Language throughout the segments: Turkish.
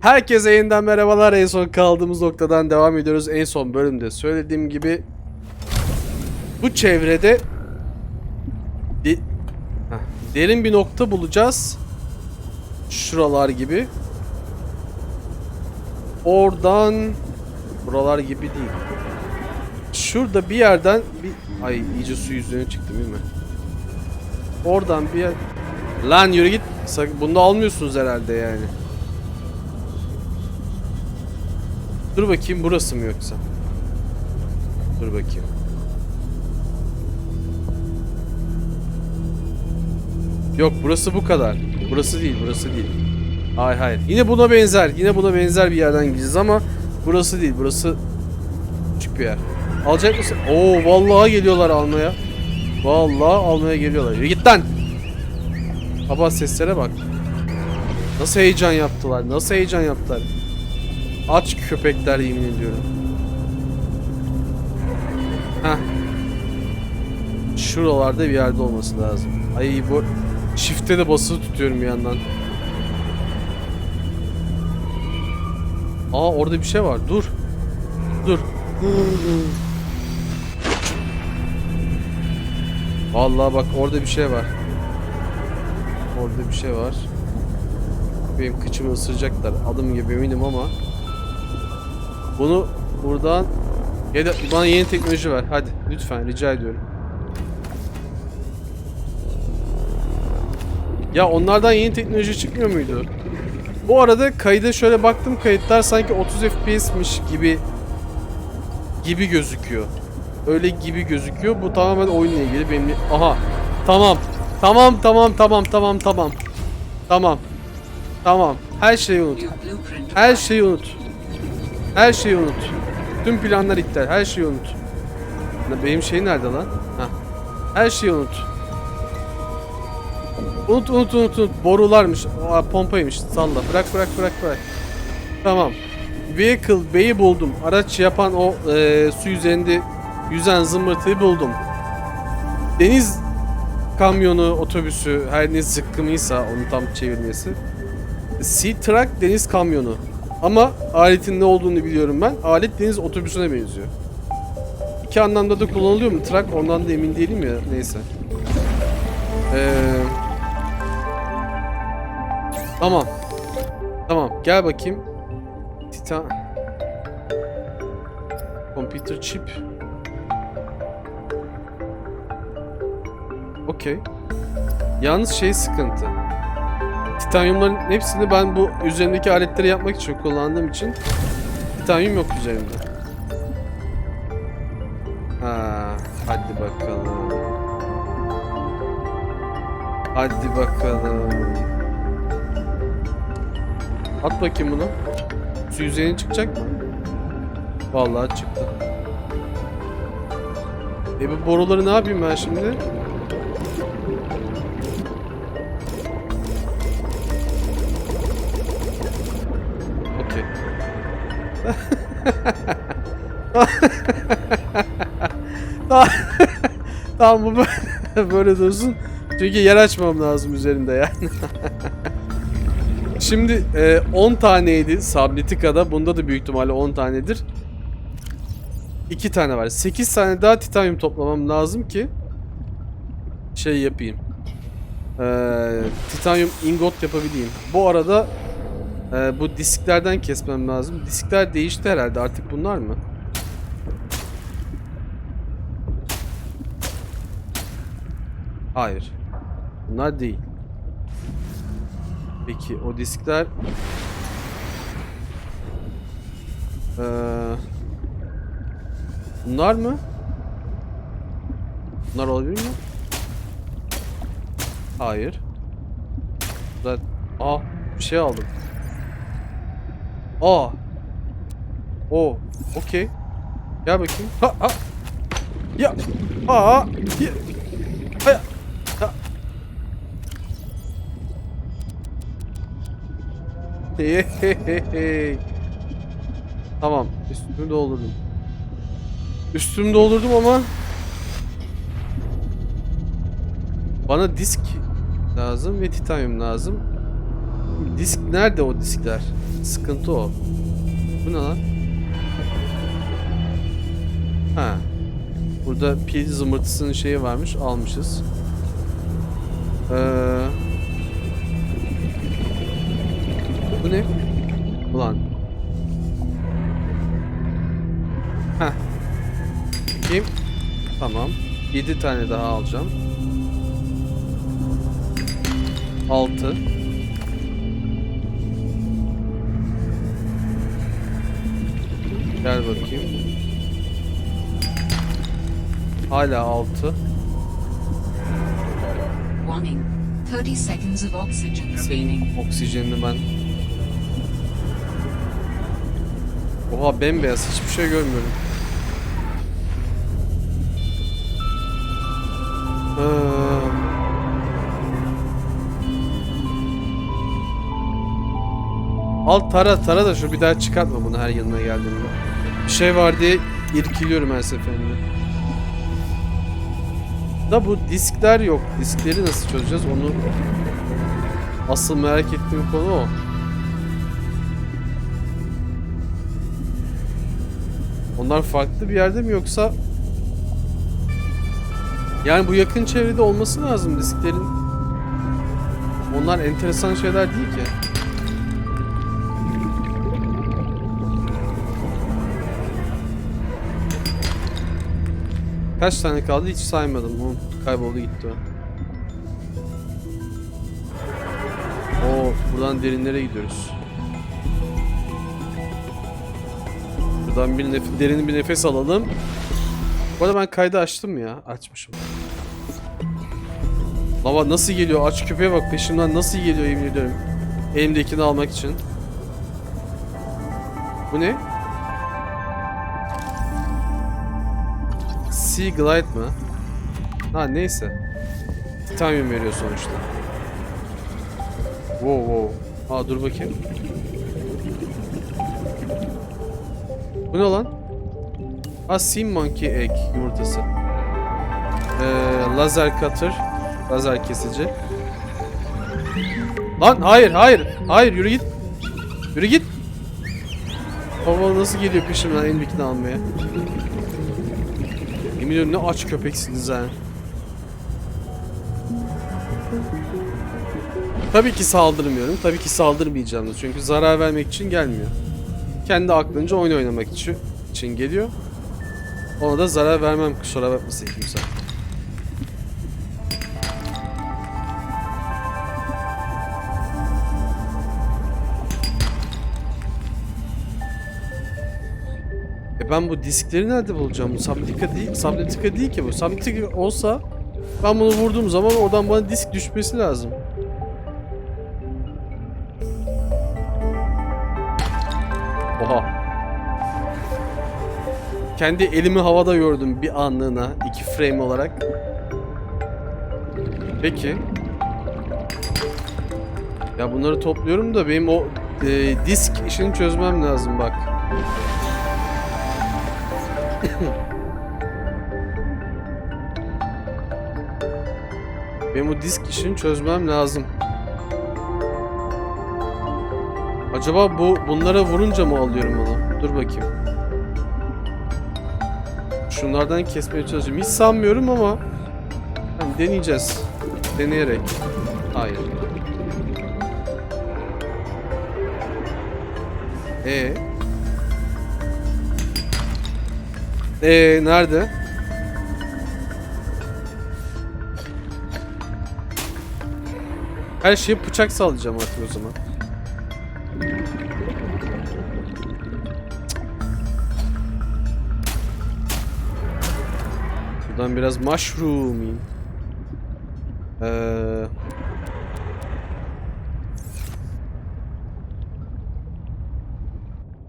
Herkese yeniden merhabalar. En son kaldığımız noktadan devam ediyoruz. En son bölümde söylediğim gibi bu çevrede de- Heh, derin bir nokta bulacağız. Şuralar gibi. Oradan buralar gibi değil. Şurada bir yerden bir ay iyice su yüzüne çıktım değil mi? Oradan bir yer Lan yürü git. Sakın bunu da almıyorsunuz herhalde yani. Dur bakayım burası mı yoksa? Dur bakayım. Yok burası bu kadar. Burası değil, burası değil. Hayır hayır. Yine buna benzer. Yine buna benzer bir yerden gideceğiz ama burası değil. Burası küçük bir yer. Alacak mısın? Oo vallahi geliyorlar almaya. Vallahi almaya geliyorlar. Git lan. Baba seslere bak. Nasıl heyecan yaptılar? Nasıl heyecan yaptılar? Aç köpekler yemin ediyorum. Heh. Şuralarda bir yerde olması lazım. Ay bu çifte de basılı tutuyorum bir yandan. Aa orada bir şey var. Dur. Dur. Vallahi bak orada bir şey var. Orada bir şey var. Benim kıçımı ısıracaklar. Adım gibi eminim ama. Bunu buradan ya da bana yeni teknoloji ver. Hadi lütfen rica ediyorum. Ya onlardan yeni teknoloji çıkmıyor muydu? Bu arada kayda şöyle baktım kayıtlar sanki 30 FPS'miş gibi gibi gözüküyor. Öyle gibi gözüküyor. Bu tamamen oyunla ilgili benim. Aha. Tamam. Tamam tamam tamam tamam tamam. Tamam. Tamam. Her şeyi unut. Her şeyi unut. Her şeyi unut. Tüm planlar iptal. Her şeyi unut. Benim şey nerede lan? Ha. Her şeyi unut. Unut unut unut unut. Borularmış. Aa, pompaymış. Salla. Bırak bırak bırak bırak. Tamam. Vehicle B'yi buldum. Araç yapan o e, su üzerinde yüzen zımbırtıyı buldum. Deniz kamyonu, otobüsü her ne zıkkımıysa onun tam çevirmesi. Sea Truck deniz kamyonu. Ama aletin ne olduğunu biliyorum ben. Alet deniz otobüsüne benziyor. İki anlamda da kullanılıyor mu truck? Ondan da emin değilim ya. Neyse. Ee, tamam. Tamam. Gel bakayım. Titan... Computer chip. Okey. Yalnız şey sıkıntı. Titanyumların hepsini ben bu üzerindeki aletleri yapmak için kullandığım için titanyum yok üzerimde. Ha, hadi bakalım. Hadi bakalım. At bakayım bunu. Su yüzeyine çıkacak mı? Vallahi çıktı. E bu boruları ne yapayım ben şimdi? Tamam bu böyle, böyle dursun. Çünkü yer açmam lazım üzerinde yani. Şimdi e, 10 taneydi Subnautica'da. Bunda da büyük ihtimalle 10 tanedir. 2 tane var. 8 tane daha titanyum toplamam lazım ki şey yapayım. Ee, titanyum ingot yapabileyim. Bu arada ee, bu disklerden kesmem lazım. Diskler değişti herhalde. Artık bunlar mı? Hayır. Bunlar değil. Peki o diskler ee, Bunlar mı? Bunlar olabilir mi? Hayır. Zaten... Aa bir şey aldım. Aa. O. Okey. Gel bakayım. Ha ha. Ya. Aa. Ya. Ha. Tamam. Üstümü doldurdum. Üstümü doldurdum ama bana disk lazım ve titanyum lazım. Disk nerede o diskler? Sıkıntı o. Bu ne lan? Ha. Burada pil zımbırtısının şeyi varmış. Almışız. Ee, bu ne? Ulan. Heh. Kim? Tamam. 7 tane daha alacağım. 6 Gel bakayım. Hala 6 Warning. 30 seconds of oxygen remaining. Oksijenini ben Oha bembeyaz hiçbir şey görmüyorum. Ee, Al tara tara da şu bir daha çıkartma bunu her yanına geldiğimde. Bir şey var diye irkiliyorum her seferinde. Da bu diskler yok. Diskleri nasıl çözeceğiz onu Asıl merak ettiğim konu o. Onlar farklı bir yerde mi yoksa yani bu yakın çevrede olması lazım disklerin. Onlar enteresan şeyler değil ki. Kaç tane kaldı hiç saymadım. O kayboldu gitti o. Oo, buradan derinlere gidiyoruz. Buradan bir nef derin bir nefes alalım. Bu arada ben kaydı açtım ya. Açmışım. Baba nasıl geliyor? Aç köpeğe bak peşimden nasıl geliyor yemin ediyorum. Elimdekini almak için. Bu ne? Sea Glide mı? Ha neyse. Titanium veriyor sonuçta. Wow wow. Aa dur bakayım. Bu ne lan? Aa Sea Monkey Egg yumurtası. Ee, lazer cutter. Lazer kesici. Lan hayır hayır. Hayır yürü git. Yürü git. Baba nasıl geliyor peşimden elimdekini almaya. Yemin ediyorum ne aç köpeksiniz ha. Tabii ki saldırmıyorum. Tabii ki saldırmayacağım da. Çünkü zarar vermek için gelmiyor. Kendi aklınca oyun oynamak için, için geliyor. Ona da zarar vermem kusura bakmasın kimse. E ben bu diskleri nerede bulacağım? Bu değil, Subnautica değil ki bu. Subnautica olsa ben bunu vurduğum zaman oradan bana disk düşmesi lazım. Kendi elimi havada gördüm bir anlığına. iki frame olarak. Peki. Ya bunları topluyorum da benim o e, disk işini çözmem lazım bak. benim o disk işini çözmem lazım. Acaba bu bunlara vurunca mı alıyorum onu? Dur bakayım. Şunlardan kesmeye çalışacağım. Hiç sanmıyorum ama hani deneyeceğiz. Deneyerek. Hayır. E. E nerede? Her şeyi bıçak sallayacağım artık o zaman. Buradan biraz mushroom yiyeyim. Ee...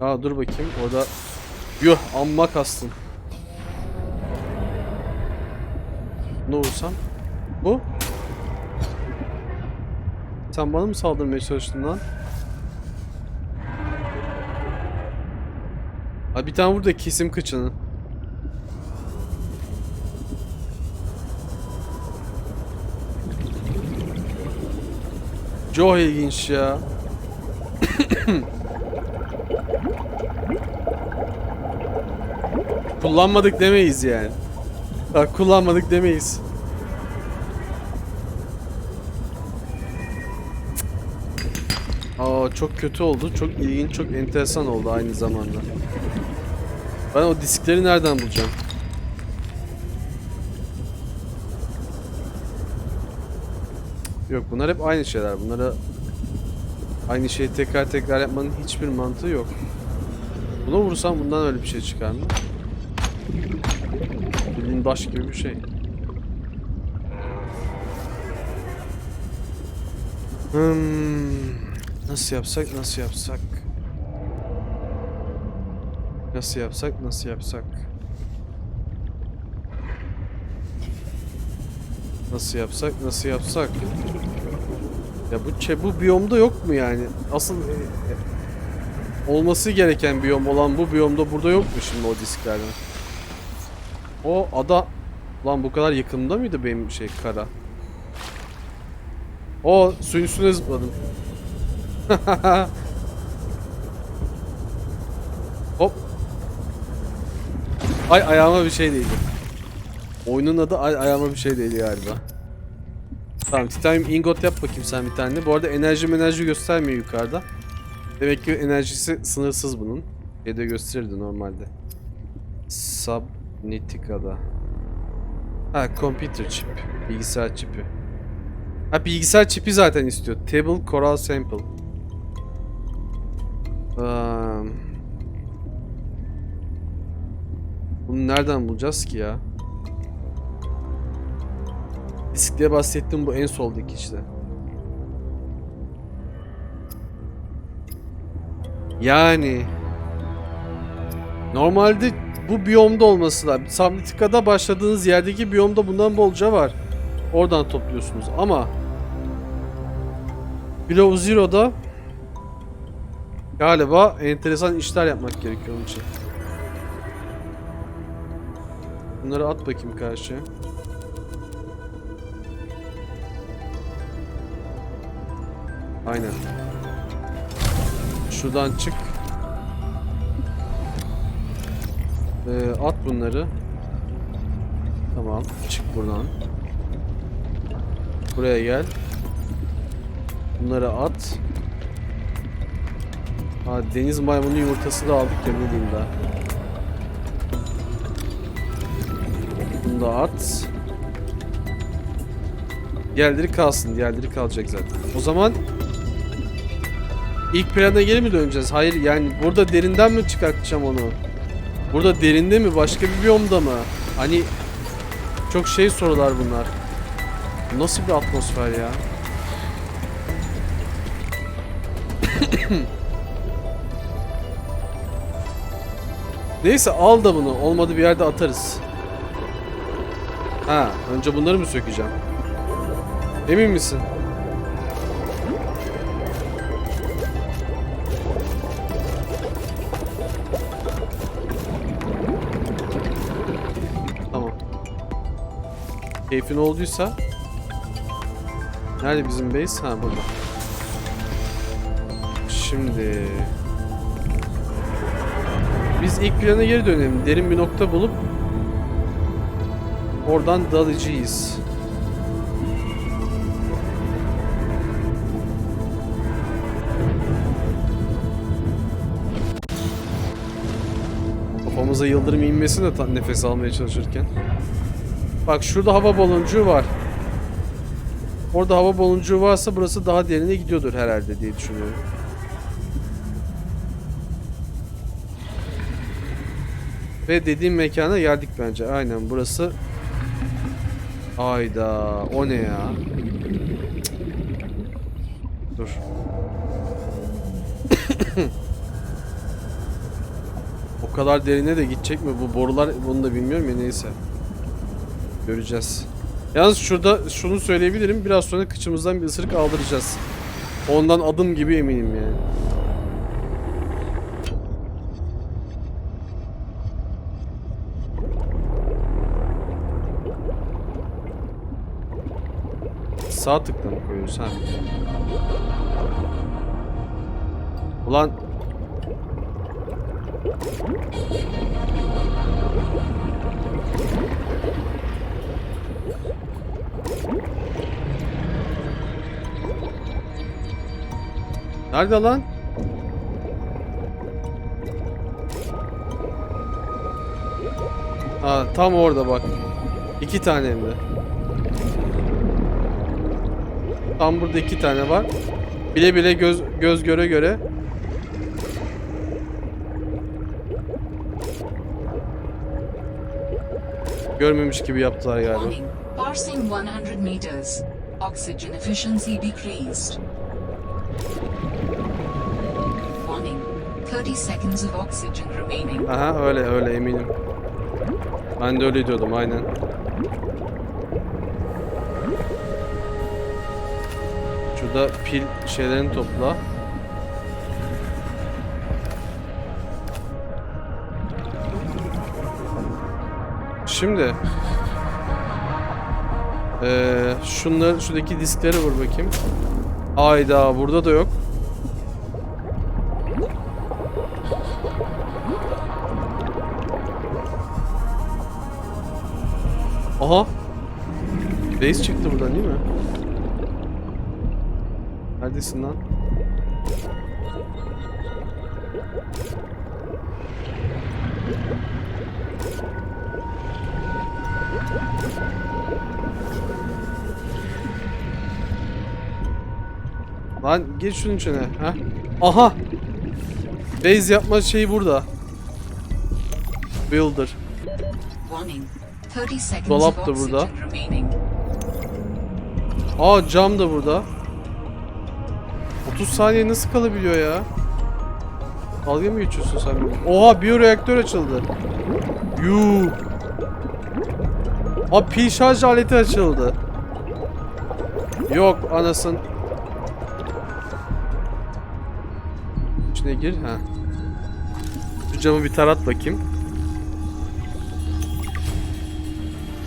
Aa dur bakayım orada Yuh amma kastın. Ne vursam? Bu? Sen bana mı saldırmaya çalıştın lan? Abi bir tane vur da kesim kıçını. Çok ilginç ya. Kullanmadık demeyiz yani. Bak kullanmadık demeyiz. Aa çok kötü oldu. Çok ilginç, çok enteresan oldu aynı zamanda. Ben o diskleri nereden bulacağım? Yok bunlar hep aynı şeyler. Bunlara aynı şeyi tekrar tekrar yapmanın hiçbir mantığı yok. Buna vursam bundan öyle bir şey çıkar mı? Bildiğin baş gibi bir şey. Hmm, nasıl yapsak, nasıl yapsak? Nasıl yapsak, nasıl yapsak? Nasıl yapsak, nasıl yapsak? Ya bu çe bu biyomda yok mu yani? Asıl e, olması gereken biyom olan bu biyomda burada yok mu şimdi o disklerden? O ada lan bu kadar yakında mıydı benim şey kara? O suyun üstüne zıpladım. Hop. Ay ayağıma bir şey değdi. Oyunun adı ay ayağıma bir şey değdi galiba. Tamam titanium ingot yap bakayım sen bir tane. Bu arada enerji enerji göstermiyor yukarıda. Demek ki enerjisi sınırsız bunun. Şeyde gösterirdi normalde. Subnautica'da. Ha computer chip. Bilgisayar çipi. Ha bilgisayar çipi zaten istiyor. Table Coral Sample. Um, bunu nereden bulacağız ki ya? Disk diye bahsettim bu en soldaki işte. Yani normalde bu biyomda olması lazım. Subnautica'da başladığınız yerdeki biyomda bundan bolca var. Oradan topluyorsunuz ama Below Zero'da galiba enteresan işler yapmak gerekiyor onun için. Bunları at bakayım karşıya. Aynen. Şuradan çık. Ee, at bunları. Tamam. Çık buradan. Buraya gel. Bunları at. Ha, deniz maymunu yumurtası da aldık ya ne diyeyim daha. Bunu da at. Diğerleri kalsın. Diğerleri kalacak zaten. O zaman ilk plana geri mi döneceğiz? Hayır yani burada derinden mi çıkartacağım onu? Burada derinde mi? Başka bir biyomda mı? Hani çok şey sorular bunlar. Bu Nasıl bir atmosfer ya? Neyse al da bunu. Olmadı bir yerde atarız. Ha, önce bunları mı sökeceğim? Emin misin? Keyfin olduysa Nerede bizim base? Ha burada. Şimdi biz ilk plana geri dönelim. Derin bir nokta bulup oradan dalacağız. Kafamıza yıldırım inmesin de nefes almaya çalışırken. Bak şurada hava baloncuğu var. Orada hava baloncuğu varsa burası daha derine gidiyordur herhalde diye düşünüyorum. Ve dediğim mekana geldik bence. Aynen burası. Ayda o ne ya? Cık. Dur. o kadar derine de gidecek mi bu borular bunu da bilmiyorum ya neyse. Göreceğiz. Yalnız şurada şunu söyleyebilirim. Biraz sonra kıçımızdan bir ısırık aldıracağız. Ondan adım gibi eminim yani. Sağ tıkla mı koyuyoruz ha? Ulan Nerede lan? Ha tam orada bak. İki tane hem de. Tam burada iki tane var. Bile bile göz göz göre göre. Görmemiş gibi yaptılar galiba. Passing 100 meters. Oxygen efficiency decreased. 30 seconds of oxygen remaining. Aha öyle öyle eminim. Ben de öyle diyordum aynen. Şurada pil şeylerini topla. Şimdi eee şunları şuradaki diskleri vur bakayım. Ayda burada da yok. Base çıktı buradan değil mi? Neredesin lan? Lan geç şunun içine. Heh. Aha. Base yapma şeyi burada. Builder. Warning. 30 seconds Dolap da burada. Aa cam da burada. 30 saniye nasıl kalabiliyor ya? Dalga mı geçiyorsun sen? Oha biyoreaktör açıldı. Yuh. Aa pil şarj aleti açıldı. Yok anasın. İçine gir ha. Şu camı bir tarat bakayım.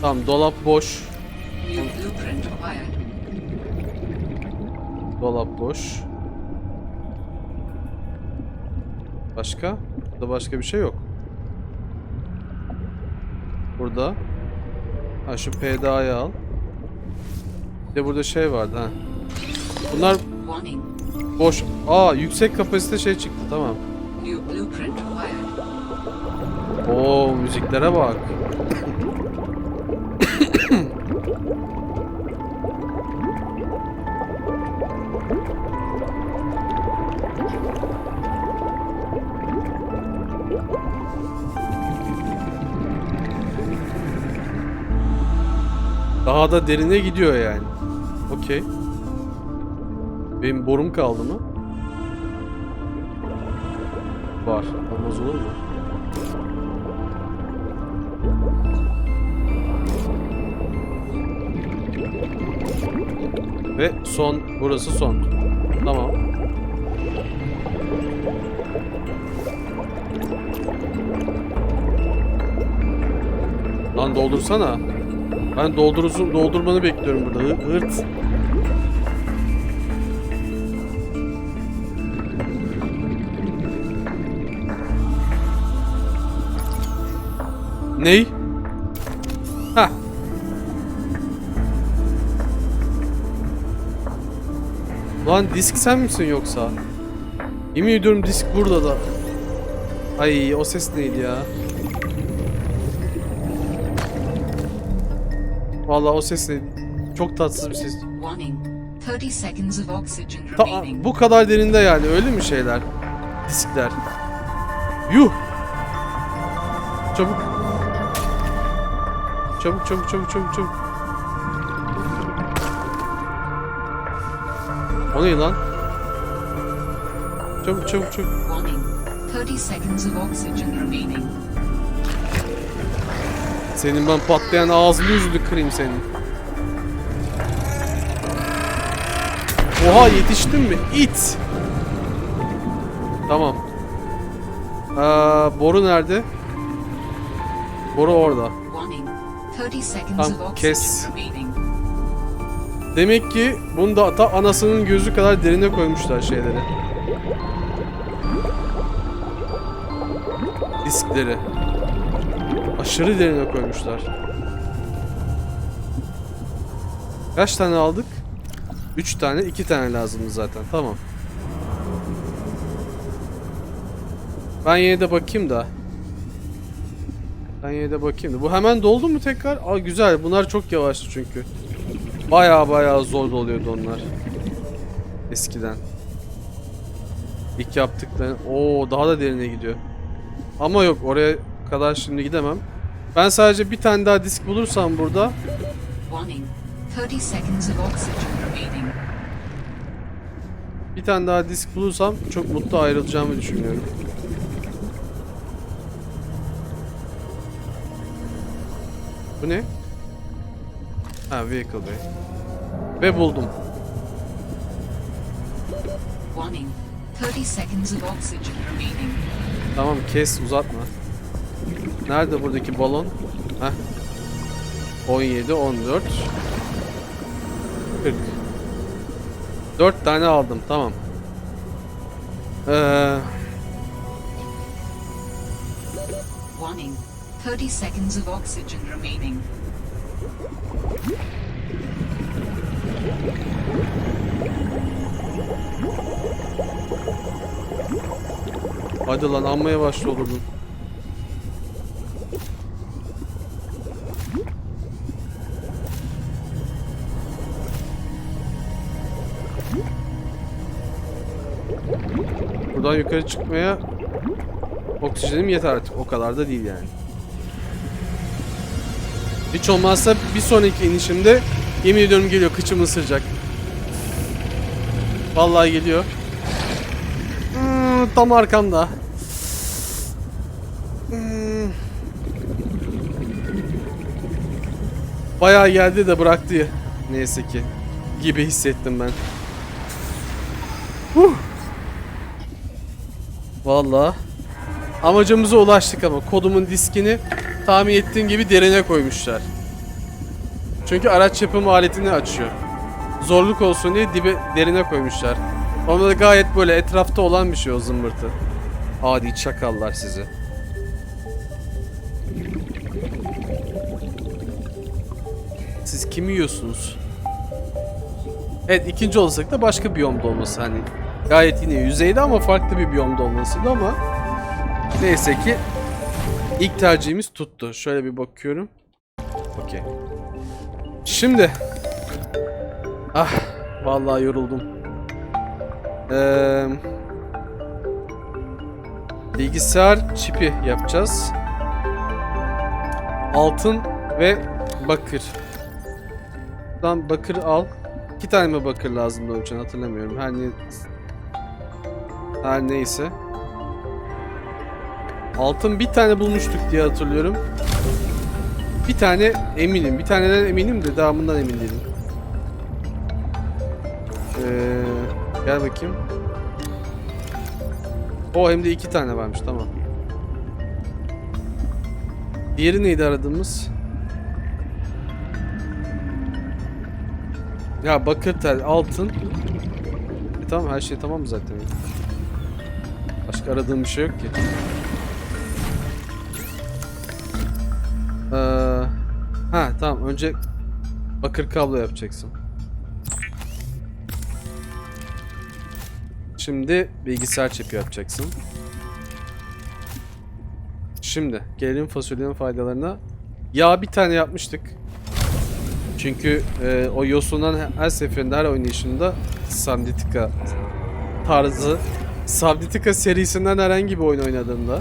Tamam dolap boş. New. Dolap boş. Başka? Burada başka bir şey yok. Burada. Ha şu PDA'yı al. Bir de burada şey vardı ha. Bunlar boş. Aa yüksek kapasite şey çıktı tamam. Oo müziklere bak. Daha da derine gidiyor yani. Okey. Benim borum kaldı mı? Var. Olmaz olur mu? Ve son, burası son. Tamam. Lan doldursana. Ben doldurursun, doldurmanı bekliyorum burada. Hı- Hırt. Ney? Ha. Lan disk sen misin yoksa? Yemin ediyorum disk burada da. Ay o ses neydi ya? Vallahi o ses neydi? Çok tatsız bir ses. Warning. 30 seconds of oxygen Ta bu kadar derinde yani öyle mi şeyler? Diskler. Yuh. Çabuk. Çabuk çabuk çabuk çabuk çabuk. O ne lan? Çabuk çabuk çabuk. Warning. 30 seconds of oxygen remaining. Senin ben patlayan ağzını yüzünü kırayım senin. Oha yetiştin mi? İt. Tamam. Aa, boru nerede? Boru orada. Warning. 30 seconds Tamam, kes. Demek ki bunu da ta anasının gözü kadar derine koymuşlar şeyleri. diskleri. Aşırı derine koymuşlar. Kaç tane aldık? 3 tane, 2 tane lazımdı zaten. Tamam. Ben yine de bakayım da. Ben yine de bakayım da. Bu hemen doldu mu tekrar? Aa güzel. Bunlar çok yavaştı çünkü. Baya baya zor doluyordu onlar. Eskiden. İlk yaptıkları. Oo daha da derine gidiyor. Ama yok oraya kadar şimdi gidemem. Ben sadece bir tane daha disk bulursam burada Warning. 30 seconds of oxygen remaining. bir tane daha disk bulursam çok mutlu ayrılacağımı düşünüyorum. Bu ne? Ha vehicle bay. Ve buldum. Warning. 30 seconds of oxygen remaining. Tamam kes uzatma. Nerede buradaki balon? Heh. 17, 14. 40. 4 tane aldım tamam. Ee, Warning. 30 seconds of oxygen remaining. hadi lan anmaya başla olurdun. Buradan yukarı çıkmaya oksijenim yeter artık. O kadar da değil yani. Hiç olmazsa bir sonraki inişimde yemin ediyorum geliyor kıçımı ısıracak. Vallahi geliyor. Hmm, tam arkamda. Hmm. Bayağı geldi de bıraktı. Neyse ki. Gibi hissettim ben. Huh. Vallahi. Amacımıza ulaştık ama kodumun diskini tahmin ettiğim gibi derine koymuşlar. Çünkü araç yapım aletini açıyor. Zorluk olsun diye dibe derine koymuşlar. Onda da gayet böyle etrafta olan bir şey o zımbırtı. Adi çakallar sizi. Siz kimi yiyorsunuz? Evet ikinci olsak da başka biyomda olması hani gayet yine yüzeyde ama farklı bir biyomda olmasıydı ama neyse ki ilk tercihimiz tuttu. Şöyle bir bakıyorum. Okey. Şimdi ah vallahi yoruldum. Ee, bilgisayar çipi yapacağız. Altın ve bakır. Buradan bakır al. İki tane mi bakır lazım onun için hatırlamıyorum. Ne her neyse. Altın bir tane bulmuştuk diye hatırlıyorum. Bir tane eminim. Bir taneden eminim de devamından emin değilim. Ee, gel bakayım. O hem de iki tane varmış tamam. Diğeri neydi aradığımız? Ya bakır tel, altın. E tamam her şey tamam zaten. Başka aradığım bir şey yok ki. Ee, ha tamam önce bakır kablo yapacaksın. Şimdi bilgisayar çipi yapacaksın. Şimdi gelelim fasulyenin faydalarına. Yağ bir tane yapmıştık. Çünkü e, o yosundan her seferinde her oynayışında Subnautica tarzı Subnautica serisinden herhangi bir oyun oynadığımda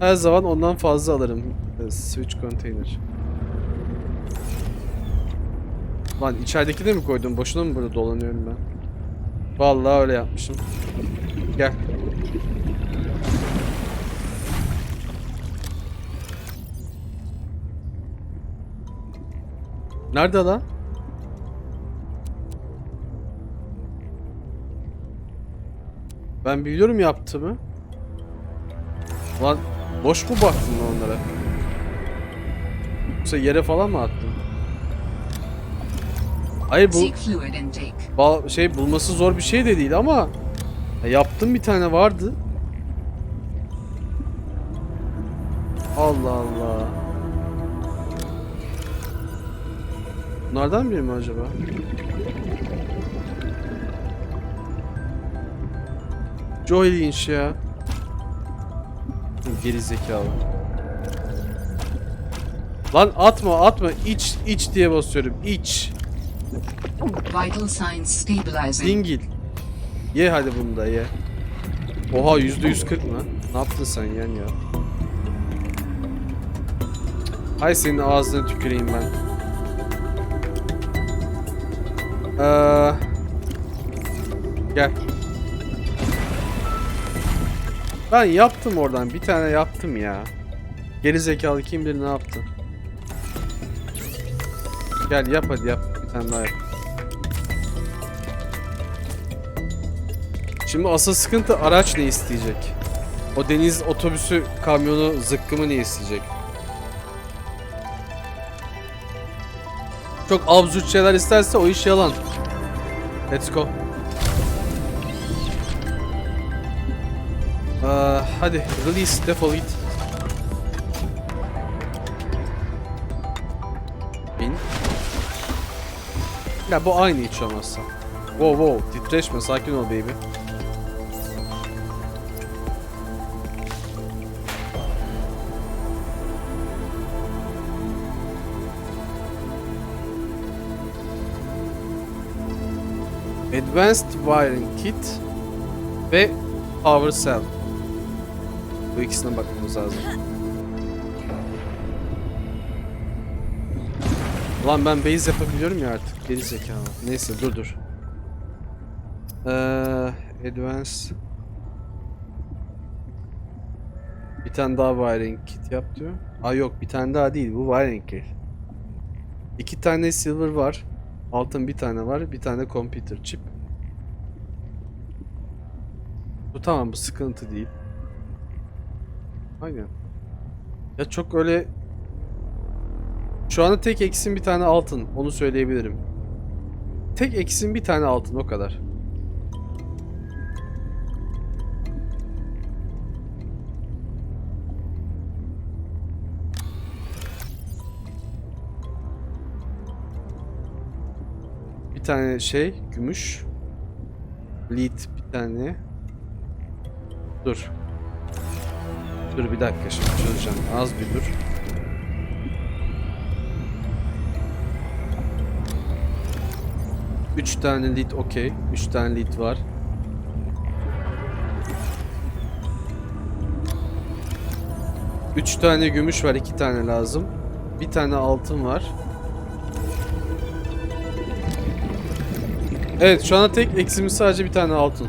her zaman ondan fazla alırım. E, Switch container. Lan içerideki de mi koydum? Boşuna mı burada dolanıyorum ben? Vallahi öyle yapmışım. Gel. Nerede lan? Ben biliyorum yaptığımı. Lan boş mu baktın onlara? Yoksa yere falan mı attın? Hayır bu ba- şey bulması zor bir şey de değil ama ya yaptım bir tane vardı. Allah Allah. Bunlardan biri mi acaba? Çok ilginç ya. Geri zekalı. Lan atma atma iç iç diye basıyorum iç. Vital signs stabilizing. Dingil. Ye hadi bunu da ye. Oha yüzde yüz kırk mı? Ne yaptın sen yan ya? Hay senin ağzına tüküreyim ben. Ee, gel. Ben yaptım oradan. Bir tane yaptım ya. Geri zekalı kim bilir ne yaptı. Gel yap hadi yap. Bir tane daha yap. Şimdi asıl sıkıntı araç ne isteyecek? O deniz otobüsü, kamyonu, zıkkımı ne isteyecek? Çok absürt şeyler isterse o iş yalan. Let's go. Hadi release defol git. Bin. Ya bu aynı hiç olmazsa. Wow wow titreşme sakin ol baby. Advanced Wiring Kit ve Power Cell. Bu ikisine bakmamız lazım. Lan ben base yapabiliyorum ya artık. Geri zekalı. Neyse dur dur. Ee, advance. Bir tane daha wiring kit yap diyor. Aa yok bir tane daha değil bu wiring kit. İki tane silver var. Altın bir tane var. Bir tane computer chip. Bu tamam bu sıkıntı değil. Aynen. Ya çok öyle şu anda tek eksim bir tane altın. Onu söyleyebilirim. Tek eksim bir tane altın o kadar. Bir tane şey gümüş. Lead bir tane. Dur. Dur bir dakika şimdi çözeceğim. Az bir dur. Üç tane lead okey. Üç tane lead var. Üç tane gümüş var. iki tane lazım. Bir tane altın var. Evet şu anda tek eksimiz sadece bir tane altın.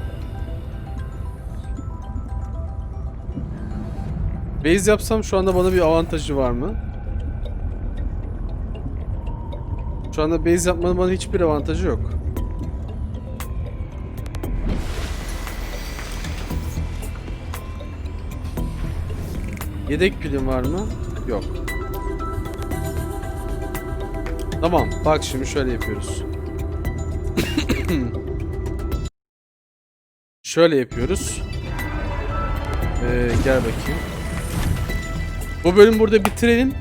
Base yapsam şu anda bana bir avantajı var mı? Şu anda base yapmanın bana hiçbir avantajı yok. Yedek pilim var mı? Yok. Tamam bak şimdi şöyle yapıyoruz. şöyle yapıyoruz. Ee, gel bakayım. Bu bölüm burada bitirelim.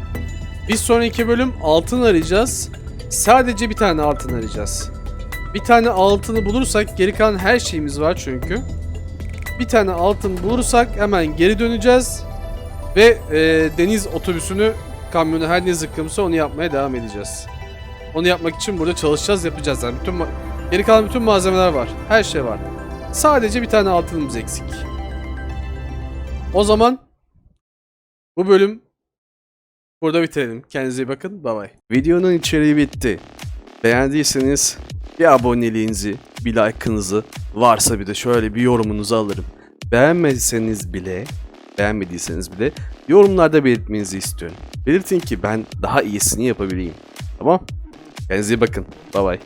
Bir sonraki bölüm altın arayacağız. Sadece bir tane altın arayacağız. Bir tane altını bulursak geri kalan her şeyimiz var çünkü. Bir tane altın bulursak hemen geri döneceğiz. Ve e, deniz otobüsünü, kamyonu her ne zıkkımsa onu yapmaya devam edeceğiz. Onu yapmak için burada çalışacağız, yapacağız. Yani bütün geri kalan bütün malzemeler var. Her şey var. Sadece bir tane altınımız eksik. O zaman bu bölüm burada bitirelim. Kendinize iyi bakın. Bye bye. Videonun içeriği bitti. Beğendiyseniz bir aboneliğinizi, bir like'ınızı, varsa bir de şöyle bir yorumunuzu alırım. Beğenmediyseniz bile, beğenmediyseniz bile yorumlarda belirtmenizi istiyorum. Belirtin ki ben daha iyisini yapabileyim. Tamam? Kendinize iyi bakın. Bye bye.